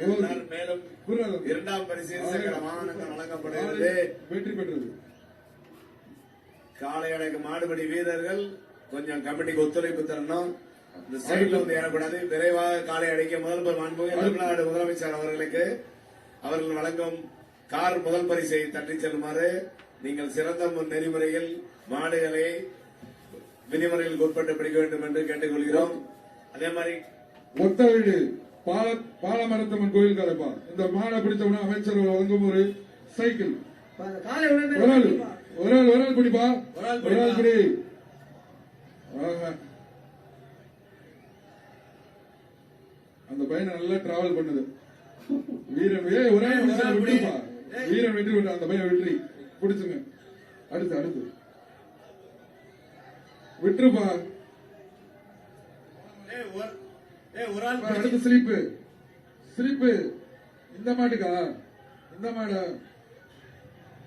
வழங்குகிறார் மேலும். இரண்டாம் பரிசு வழங்கப்படுகிறது வெற்றி பெற்றது. காலை அடைக்கு மாடுபடி வீரர்கள் கொஞ்சம் கமிட்டிக்கு ஒத்துழைப்பு தரணும். இந்த சைடுல வந்து ஏறக்கூடாது. விரைவாக காலை அடைக்க முதல்வர் மாண்புமிகு தமிழ்நாடு முதலமைச்சர் அவர்களுக்கு அவர்கள் வழங்கும் கார் முதல் பரிசை தட்டி செல்லுமாறு நீங்கள் சிறந்த நெறிமுறையில் மாடுகளை விதிமுறைகளுக்கு உட்பட்டு பிடிக்க வேண்டும் என்று கேட்டுக்கொள்கிறோம். அதே மாதிரி ஒத்த வீடு. பால பாலமரத்தம்மன் கோயில் கரைப்பா இந்த மாடை பிடித்தவன அமைச்சர் வழங்கும் ஒரு சைக்கிள். ஒரு ஆள் ஒரு ஆள் ஒரு ஆள் பிடிப்பா. ஒரு ஆள் பிடி. அந்த பையனை நல்லா டிராவல் பண்ணுது. வீரன் ஏய், ஒரு விட்டுப்பா. வீரன் வெற்றி விட்டு அந்த பையன் வெற்றி. பிடிச்சுங்க. அடுத்து அடுத்து. விட்டுருப்பா. அடுத்து ஸ்லிப்பு ஸ்லிப்பு இந்த மாட்டுக்கா இந்த மாடா?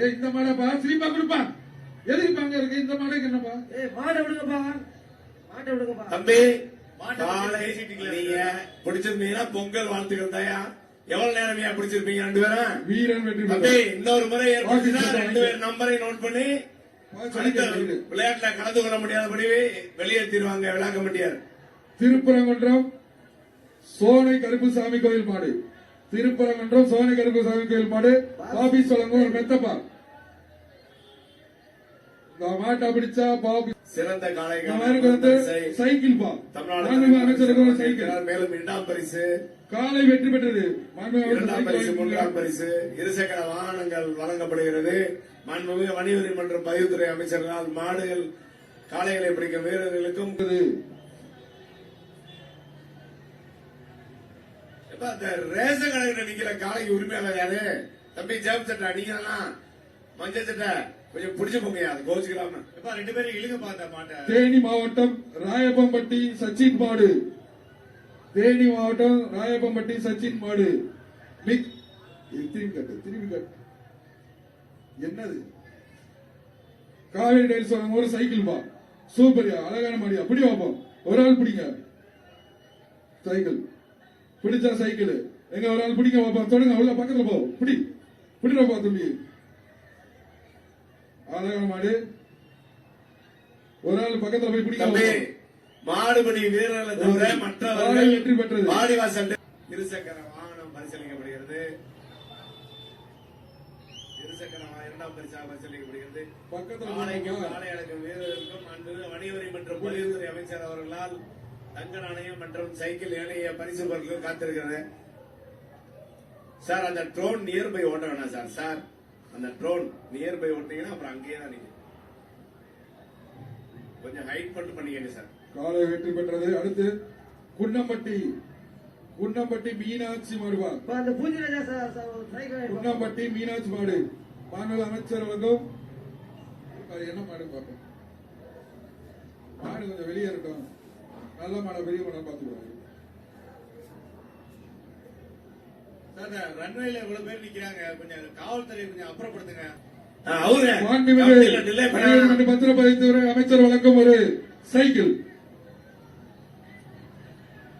ஏய் இந்த மாடாப்பா? ஸ்லிப்பா கொடுப்பா. எதுக்கு இருக்கு? இந்த மாடுக்கு என்னப்பா? ஏய் மாட்டை விடுங்கப்பா. மாட்டை விடுங்கப்பா. தம்பி பிடிச்சிருந்தீங்கன்னா பொங்கல் வாழ்த்துக்கள் தாயா. எவ்வளவு நேரம் ஏன் பிடிச்சிருப்பீங்க ரெண்டு பேரும்? வீரன் வெற்றி தம்பி. இன்னொரு முறை ஏற்பட்டுச்சுன்னா ரெண்டு பேர் நம்பரை நோட் பண்ணி. விளையாட்டுல கலந்து கொள்ள முடியாதபடி வெளியேற்றிடுவாங்க விழா கமிட்டியார் திருப்பரங்குன்றம் சோனை கருப்புசாமி கோயில் மாடு. திருப்பரங்குன்றம் சோனை கருப்புசாமி கோயில் மாடு. பாபி சொல்லுங்க மெத்தப்பா. மாட்டை பிடிச்சா பாபி சிறந்த சைக்கிள் பா. சைக்கிள். மேலும் இரண்டாம் பரிசு. காலை வெற்றி பெற்றது. இரண்டாம் பரிசு மூன்றாம் பரிசு. இருசக்கர வாகனங்கள் வழங்கப்படுகிறது. மாண்புமிகு வணிகவரி மற்றும் பதிவுத்துறை அமைச்சர்களால் மாடுகள் காளைகளை பிடிக்கும் வீரர்களுக்கும் அந்த ரேஷன் கடையில நிக்கிற காளைக்கு உரிமையாளர் யாரு? தம்பி ஜேம் சட்டை அடிக்கிறா மஞ்சள் சட்டை. கொஞ்சம் பிடிச்சு போங்க அது கோச்சுக்கலாம எப்பா ரெண்டு பேரும் இழுங்க பார்த்த மாட்டேன் தேனி மாவட்டம் ராயப்பம்பட்டி சச்சின் மாடு. தேனி மாவட்டம் ராயப்பம்பட்டி சச்சின் மாடு. மிக். திரும்பி கட்டு திரும்பி கட்டு. என்னது? காவேரி டைல்ஸ் வாங்க ஒரு சைக்கிள் பா. சூப்பர்யா அழகான மாடியா. பிடி வாப்போம். ஒரு ஆள் பிடிங்க. சைக்கிள். பிடிச்சா சைக்கிள். எங்க ஒரு ஆள் பிடிங்க வாப்பா தொடங்க உள்ள பக்கத்துல போ. பிடி. பிடிப்பா தம்பி. அழகான மாடு. ஒரு ஆள் பக்கத்துல போய் வாப்பா. மாடுபடி வீரர்களை தவிர காளை மற்றவர்கள் வெற்றி பெற்றது. வாடிவாசல் இருசக்கர வாகனம் பரிசீலிக்கப்படுகிறது. இருசக்கர இரண்டாம் பரிசாக பரிசீலிக்கப்படுகிறது. பக்கத்துல காளைக்கும் போங்க. காளை அடக்கும் வீரர்களுக்கும் அன்பு வணிகவரி மற்றும் பொலிவுத்துறை அமைச்சர் அவர்களால் தங்க நாணயம் மற்றும் சைக்கிள் ஏனைய பரிசு பொருட்கள் காத்திருக்கிறது. சார் அந்த ட்ரோன் நியர்பை ஓட்ட வேணாம் சார். சார் அந்த ட்ரோன் நியர்பை ஓட்டிங்கன்னா அப்புறம் அங்கேயே தான் நீங்க கொஞ்சம் ஹைட் மட்டும் பண்ணிக்கங்க சார். காளை வெற்றி பெற்றது. அடுத்து குன்னம்பட்டி குன்னம்பட்டி மீனாட்சி வா. குன்னம்பட்டி மீனாட்சி மாடு. மாண்பு அமைச்சர் அது என்ன மாடு பார்ப்போம். மாடு கொஞ்சம் வெளியே இருக்கும் நல்ல மாடை பெரிய மாடை பார்த்துக்குவாங்க ரன்வேல இவ்வளவு பேர் நிக்கிறாங்க? கொஞ்சம் காவல்துறை கொஞ்சம் அப்புறப்படுத்துங்க. அமைச்சர் வழங்கும் ஒரு சைக்கிள்.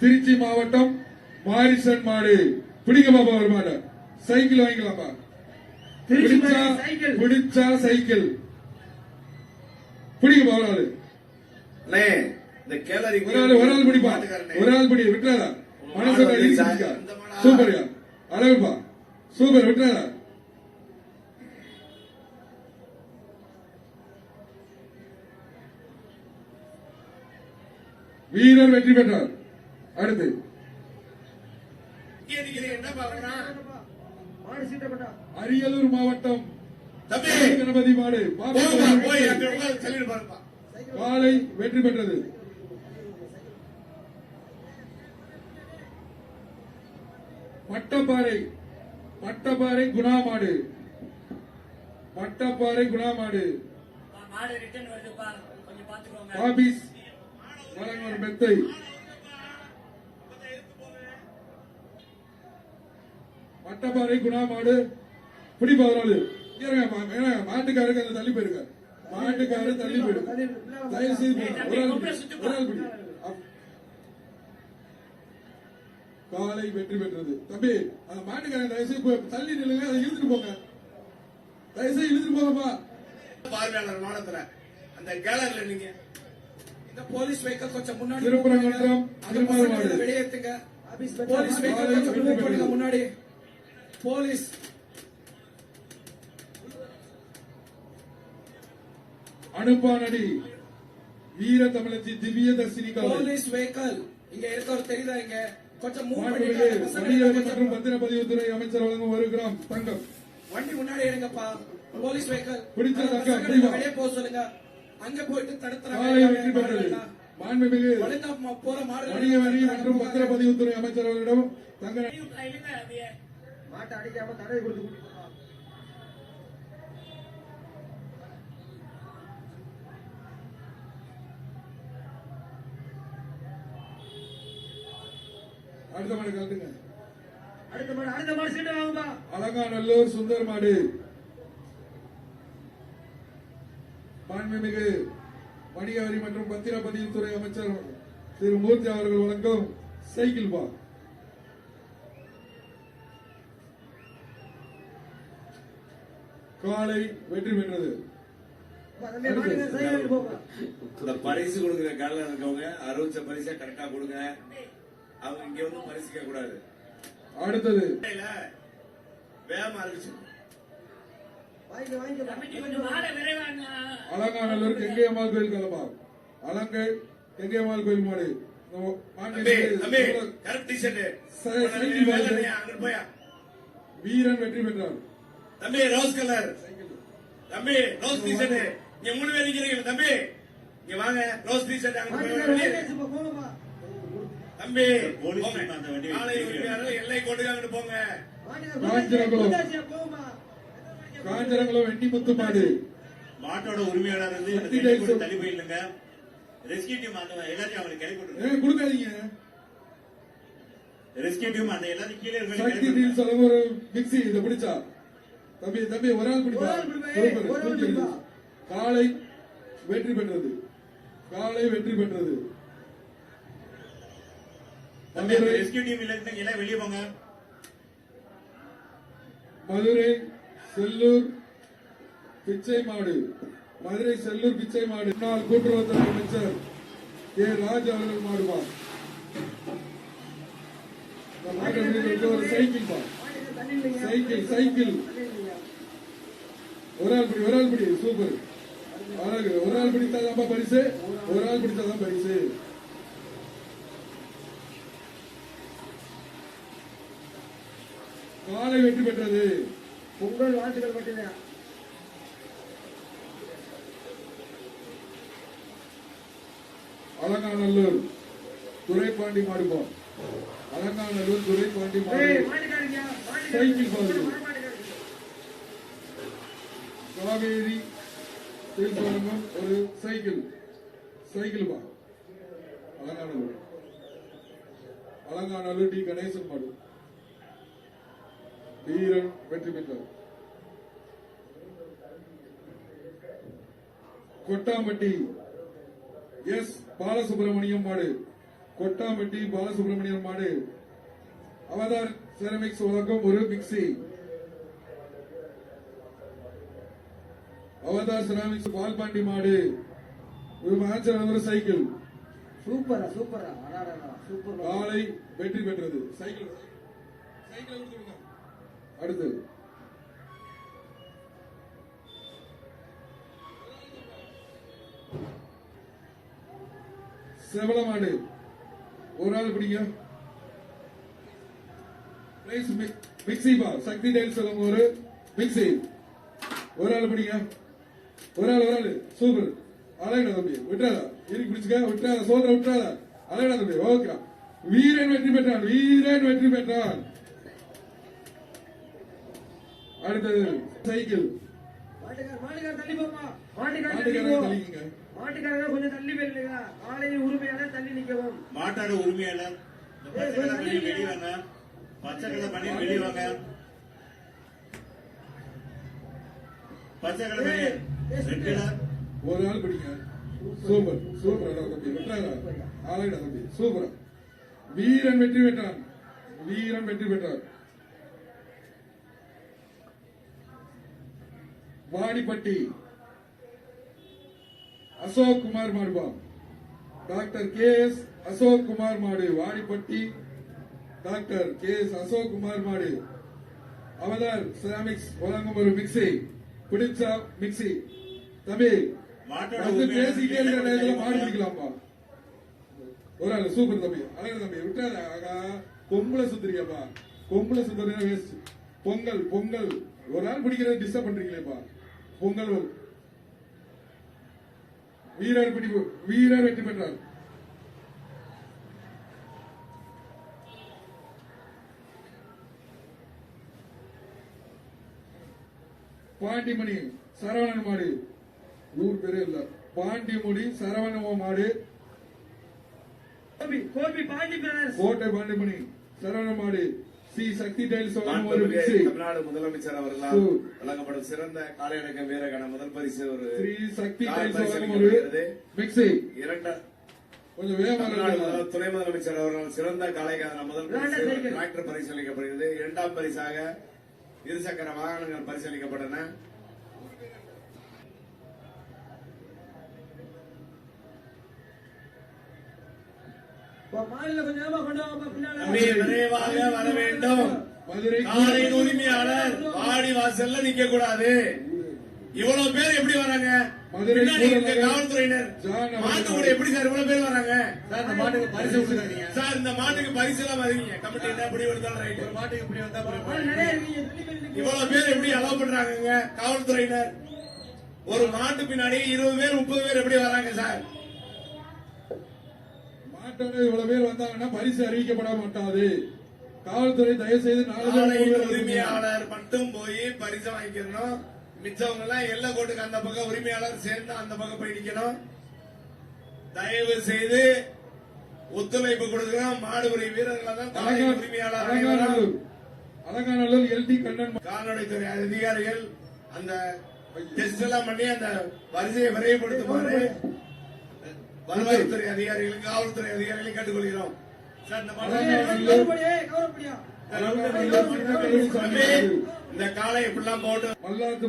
திருச்சி மாவட்டம் மாரிசன் மாடு. பிடிக்க பாப்பா ஒரு மாடு. சைக்கிள் வாங்கிக்கலாமா திருச்சி பிடிச்சா சைக்கிள். பிடிச்சா சைக்கிள். இந்த கேலரி ஒரு ஆள் ஒரு ஆள் பிடிப்பா ஒரு ஆள் பிடி விட்டுறாதா? மனசு சூப்பர்யா அழகுப்பா சூப்பர் விட்டுறாதா? வீரர் வெற்றி பெற்றார். அடுத்து. அரியலூர் மாவட்டம். கணபதி மாடு. பாபு. காலை வெற்றி பெற்றது. மட்டப்பாறை மட்டப்பாறை குணாமாடு. மட்டப்பாறை குணாமாடு. மாடு வருதுப்பா கொஞ்சம் பாத்துக்கோங்க ஆபீஸ். வழங்குவர் மெத்தை. மட்டப்பாறை குணாமாடு. பிடிப்பா ஒரு ஆளு இருங்க, மா- ஏன்னா, மாட்டுக்காருக்கு அந்த தள்ளி போயிருக்க மாட்டுக்காரு தள்ளி போயிடுங்க தயவு செய்து போங்க. ஒரு ஆள் பிடி ஒரு ஆள் பிடி அப்- காலை வெற்றி பெற்றது. தம்பி அந்த மாட்டுக்காரன் தயவுசெய்து போய் தள்ளி நில்லுங்க அதை இழுத்துட்டு போங்க. தயவுசெய்து இழுத்துட்டு போங்கப்பா. பார்வையாளர் மாடத்துல அந்த கேலரில நீங்க இந்த போலீஸ் வெஹிக்கிள் கொஞ்சம் முன்னாடி. வெளியேத்துங்க. போலீஸ் பச்சை வெஹிக்கிள் கொஞ்சம். முன்னாடி போலீஸ் அனுப்பானடி வீர தமிழச்சி திவ்ய தர்சினி காலை போலீஸ் வெஹிக்கிள் இங்க இருக்கவர் தெரியுதா இங்க? மற்றும் பத்திரப்பதிவுத்துறை அமைச்சர் வழங்கும் ஒரு கிராம் தங்கம். வண்டி முன்னாடி எடுங்கப்பா போலீஸ் வெஹிக்கிள் பிடிச்ச தங்கம். வெளியே போக சொல்லுங்க. அங்க போயிட்டு தடுத்துறாங்க மாண்புமிகு வணிக வரி மற்றும் பத்திரப்பதிவுத்துறை அமைச்சர் அவர்களிடம் தங்க மாட்டை அடிக்காம தடவை கொடுத்து அடுத்த மாடு காட்டுங்க அடுத்த மாடு அடுத்த மாடு சீட்டை வாங்குப்பா. அலங்காநல்லூர் சுந்தர் மாடு. மாண்புமிகு வணிக வரி மற்றும் பத்திரப்பதிவுத்துறை அமைச்சர் திரு மூர்த்தி அவர்கள் வழங்கும் சைக்கிள் பா. காலை வெற்றி பெற்றது. பரிசு கொடுக்குற கேலர் இருக்கவங்க அறிவிச்ச பரிசை கரெக்டா கொடுங்க. அவங்க இங்க வந்து பரிசிக்க கூடாது. அடுத்தது. வேகமா அறிவிச்சு வாங்கிக்க, வாங்கிக்க. கமிட்டி கொஞ்சம் மாட விரைவாங்க. அலங்காநல்லூர் கெங்கையம்மாள் கோயில் கலப்பா அலங்கை கெங்கையம்மாள் கோயில் மாடு. வீரன் வெற்றி பெற்றார். தம்பி ரோஸ் கலர் தம்பி ரோஸ் டிஷர்ட் நீங்க மூணு பேர் நிக்கிறீங்க தம்பி. இங்க வாங்க ரோஸ் டிஷர்ட் அங்க போய் மாட்டுக்கார வெளியே. வாங்கியாச்சுப்பா, போங்கப்பா. தம்பி. எல்லை கொண்டு போங்க. காஞ்சரங்குளம் வெண்ணிமுத்து மாடு மாட்டோட உரிமையாளர் வந்து போட்டு தள்ளி போயிடுங்க ரெஸ்கியூ டீம் அந்த எல்லாத்தையும் ஏன் கொடுக்காதீங்க. ரெஸ்கியூ டீம் அந்த எல்லாத்தையும் கீழே இருக்க டீல் சொல்ல ஒரு மிக்ஸி இதை பிடிச்சா. தம்பி தம்பி ஒரு ஆள். பிடிப்பா. காலை வெற்றி பெற்றது. காலை வெற்றி பெற்றது. மதுரை ரெஸ்கியூ டீம் இல்ல இருந்து எல்லாம் வெளியே போங்க. மதுரை செல்லூர் பிச்சை மாடு மதுரை செல்லூர் பிச்சை மாடு முன்னாள் கூட்டுறவுத்துறை அமைச்சர் கே. ராஜ் அவர்கள் மாடுபா இந்த ஒரு சைக்கிள் பா சைக்கிள் சைக்கிள். தண்ணி இல்லைங்க. ஒரு ஆள் பிடி ஒரு ஆள் பிடி. சூப்பர். அழகு ஒரு ஆள் பிடித்தாதான் பரிசு? ஒரு ஆள் பிடித்தாதான் பரிசு. காலை வெற்றி பெற்றது. பொங்கல் வாழ்த்துக்கள் மட்டும்தான் அலங்காநல்லூர் துரைப்பாண்டி மாடுபா அலங்காநல்லூர் துரைப்பாண்டி. காவேரி ஒரு சைக்கிள். சைக்கிள் பா அலங்காநல்லூர். அலங்காநல்லூர் டி கணேசன் மாடு. வீரன் வெற்றி பெற்றார் கொட்டாம்பட்டி எஸ். பாலசுப்ரமணியம் மாடு. கொட்டாம்பட்டி பாலசுப்ரமணியம் மாடு. அவதார் செரமிக்ஸ் வழங்கும் ஒரு மிக்சி அவதார் செராமிக்ஸ் பால்பாண்டி மாடு. ஒரு மேட்சர் ஒரு சைக்கிள் சூப்பரா சூப்பரா. சூப்பர். காலை வெற்றி பெற்றது. சைக்கிள் சைக்கிள் அடுத்து. செவலமாடு ஒரு ஆள் பிடிங்க. பிரைஸ் மிக்ஸி பா சக்தி டைல்ஸ் சொல்லுங்க ஒரு மிக்ஸி ஒரு ஆள் பிடிங்க. ஒரு ஆள் ஒரு ஆள். சூப்பர். அழகடா தம்பி. விட்டுறாதா. இருக்கு பிடிச்சுக்க. விட்டுறாதா. சோதனை விட்டுறாதா. அழகடா தம்பி. ஓகே. வீரன் வெற்றி பெற்றான். வீரன் வெற்றி பெற்றான். அடுத்தது சைக்கிள். மாட்டுக்காரங்க கொஞ்சம் தள்ளி போயிருங்க ஆலையின் உரிமையாளர் தள்ளி நிக்கவும் மாட்டோட உரிமையாளர். வெளியே வாங்க. பச்சை கலர் பண்ணி வெளியே வாங்க. பச்சை கலர் பண்ணி ரெட் கலர். ஒரு ஆள் பிடிங்க. சூப்பர். சூப்பர். தம்பி அழகடா தம்பி சூப்பர். வீரன் வெற்றி பெற்றான். வீரன் வெற்றி பெற்றார். Vadipatti Ashok Kumar மாடுபா doctor K S Ashok Kumar மாடு Vadipatti. Doctor K S Ashok Kumar மாடு. அவதார் செராமிக்ஸ் வழங்கும் ஒரு மிக்ஸி பிடிச்சா மிக்ஸி. தம்பி பேசிட்டே இருக்கிற நேரத்துல மாடு பிடிக்கலாம்ப்பா ஒரு ஆளு சூப்பர் தம்பி அழகு தம்பி விட்டாத ஆகா பொம்பளை சுத்துறியப்பா. பொம்பளை சுத்துறதுனா வேஸ்ட் பொங்கல் பொங்கல். ஒரு ஆள் பிடிக்கிறது டிஸ்டர்ப் பண்றீங்களேப்பா. பொங்கல்? வரும். வீரர் பிடி வீரர் வெற்றி பெற்றார் பாண்டிமணி சரவணன் மாடு. ஊர் பேரே இல்ல. பாண்டிமுடி சரவண மாடு. கோட்டை பாண்டிமணி சரவண மாடு. சி. சக்தி டைல்ஸ் ஒரு மாண்புமிகு மிக்சி தமிழ்நாடு முதலமைச்சர் அவர்களால். வழங்கப்படும் சிறந்த காளையடக்க வீரகண முதல் பரிசு ஒரு ஸ்ரீ சக்தி. மிக்சி இரண்டு துணை முதலமைச்சர் அவர்கள் சிறந்த டிராக்டர் பரிசளிக்கப்படுகிறது இரண்டாம் பரிசாக இருசக்கர வாகனங்கள் பரிசளிக்கப்பட்டன விரைவாக வர வேண்டும். மதுரை காளையின் உரிமையாளர் வாடி வாசல்ல நிக்க கூடாது இவ்வளவு பேர் எப்படி வராங்க? காவல்துறையினர். மாட்டு கூட எப்படி சார் இவ்வளவு பேர் வராங்க? சார் இந்த மாட்டுக்கு பரிசு கொடுத்துருக்கீங்க சார் இந்த மாட்டுக்கு பரிசு எல்லாம் வருவீங்க கமிட்டி என்ன முடிவு எடுத்தாலும் ரைட் ஒரு மாட்டுக்கு இப்படி வந்தா. இவ்வளவு பேர் எப்படி அலோவ் பண்றாங்க காவல்துறையினர். ஒரு மாட்டு பின்னாடி இருபது பேர் முப்பது பேர் எப்படி வராங்க சார் மாட்டோட இவ்வளவு பேர் வந்தாங்கன்னா பரிசு அறிவிக்கப்பட மாட்டாது. காவல்துறை தயவு செய்து. உரிமையாளர் மட்டும் போய் பரிசு வாங்கிக்கணும். மிச்சவங்க எல்லாம் எல்லை கோட்டுக்கு அந்த பக்கம் உரிமையாளர் சேர்ந்து அந்த பக்கம் போய் நிக்கணும். தயவு செய்து ஒத்துழைப்பு கொடுக்கிறோம் மாடுபுரி வீரர்கள் தான் உரிமையாளர் அலங்காநல்லூர் எல்டி கண்ணன் கால்நடைத்துறை அதிகாரிகள் அந்த டெஸ்ட் எல்லாம் பண்ணி அந்த வரிசையை விரைவுபடுத்துமாறு வருவாய்த்துறை அதிகாரிகளுக்கு காவல்துறை அதிகாரிகளை கேட்டுக்கொள்கிறோம். இந்த காலை இப்படிலாம் போட்டு மல்லாத்து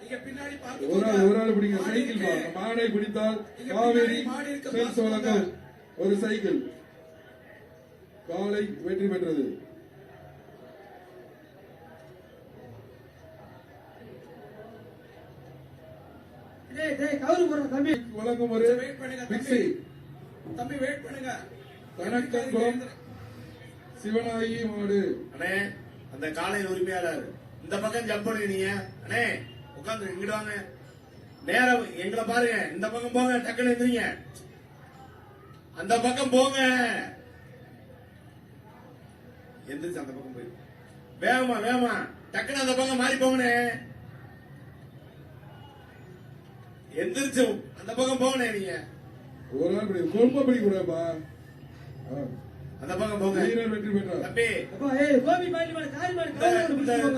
நீங்க பின்னாடி பார்த்து ஒரு ஆள் பிடிங்க. சைக்கிள் மாடை. பிடித்தால் காவேரி வழங்கும் ஒரு சைக்கிள். காலை வெற்றி பெற்றது. வழங்கும் ஒரு வெயிட் பண்ணுங்க மிக்சி. தம்பி தம்பி வெயிட் பண்ணுங்க கணக்கங்குளம் சிவனாயி மாடு. அண்ணே அந்த காலையில் உரிமையாளர். இந்த பக்கம் ஜம்ப் பண்ணுங்க அண்ணே உட்காந்து இங்கிட்டு வாங்க. நேரம் எங்களை பாருங்க. இந்த பக்கம் போங்க டக்குன்னு எந்திரிங்க. அந்த பக்கம் போங்க. எந்திரிச்சு அந்த பக்கம் போய் வேகமா வேகமா. டக்குன்னு அந்த பக்கம் மாறி போங்கண்ணே. எந்திரிச்சு அந்த பக்கம் போங்கண்ணே நீங்க. ஒரு ஆள் பிடி ரொம்ப பிடிக்கூடாப்பா அந்த பக்கம் போங்க. வெற்றி பெற்றார். தம்பி. அப்பா, ஏய், கோபி பாண்டி மாடு, காளி மாடு,